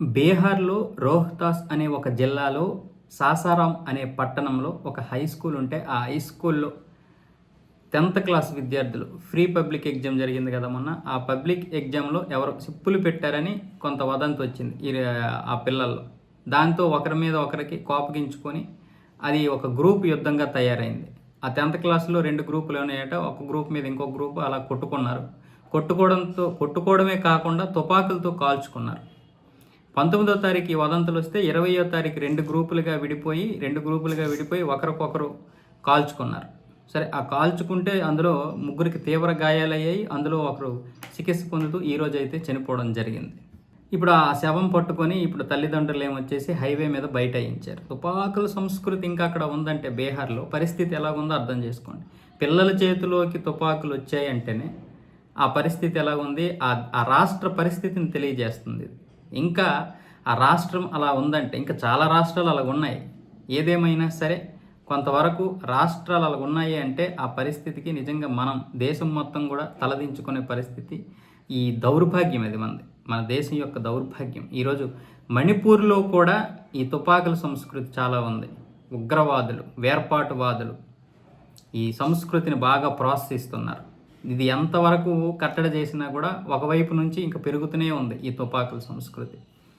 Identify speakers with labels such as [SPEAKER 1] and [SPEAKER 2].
[SPEAKER 1] బీహార్లో రోహ్తాస్ అనే ఒక జిల్లాలో సాసారాం అనే పట్టణంలో ఒక హై స్కూల్ ఉంటే ఆ హై స్కూల్లో టెన్త్ క్లాస్ విద్యార్థులు ఫ్రీ పబ్లిక్ ఎగ్జామ్ జరిగింది కదా మొన్న. ఆ పబ్లిక్ ఎగ్జామ్లో ఎవరు సిప్పులు పెట్టారని కొంత వదంతి వచ్చింది ఈ ఆ పిల్లల్లో. దాంతో ఒకరి మీద ఒకరికి కోపగించుకొని అది ఒక గ్రూప్ యుద్ధంగా తయారైంది. ఆ టెన్త్ క్లాస్లో రెండు గ్రూపులు ఉన్నాయట. ఒక గ్రూప్ మీద ఇంకో గ్రూప్ అలా కొట్టుకున్నారు. కొట్టుకోవడంతో కొట్టుకోవడమే కాకుండా తుపాకులతో కాల్చుకున్నారు. పంతొమ్మిదో తారీఖు ఈ వదంతులు వస్తే ఇరవయో తారీఖు రెండు గ్రూపులుగా విడిపోయి రెండు గ్రూపులుగా విడిపోయి ఒకరికొకరు కాల్చుకున్నారు. సరే ఆ కాల్చుకుంటే అందులో ముగ్గురికి తీవ్ర గాయాలయ్యాయి. అందులో ఒకరు చికిత్స పొందుతూ ఈ రోజు అయితే చనిపోవడం జరిగింది. ఇప్పుడు ఆ శవం పట్టుకొని ఇప్పుడు తల్లిదండ్రులు ఏమొచ్చేసి హైవే మీద బయట అయించారు తుపాకుల సంస్కృతి ఇంకా అక్కడ ఉందంటే బీహార్లో పరిస్థితి ఎలా ఉందో అర్థం చేసుకోండి. పిల్లల చేతిలోకి తుపాకులు వచ్చాయంటేనే ఆ పరిస్థితి ఎలా ఉంది ఆ ఆ రాష్ట్ర పరిస్థితిని తెలియజేస్తుంది. ఇంకా ఆ రాష్ట్రం అలా ఉందంటే ఇంకా చాలా రాష్ట్రాలు అలా ఉన్నాయి. ఏదేమైనా సరే కొంతవరకు రాష్ట్రాలు అలా ఉన్నాయి అంటే ఆ పరిస్థితికి నిజంగా మనం దేశం మొత్తం కూడా తలదించుకునే పరిస్థితి ఈ దౌర్భాగ్యం అది మనది. మన దేశం యొక్క దౌర్భాగ్యం. ఈరోజు మణిపూర్లో కూడా ఈ తుపాకుల సంస్కృతి చాలా ఉంది. ఉగ్రవాదులు వేర్పాటువాదులు ఈ సంస్కృతిని బాగా ప్రోత్సహిస్తున్నారు ఇది ఎంతవరకు కట్టడి చేసినా కూడా ఒకవైపు నుంచి ఇంకా పెరుగుతూనే ఉంది ఈ తుపాకుల సంస్కృతి.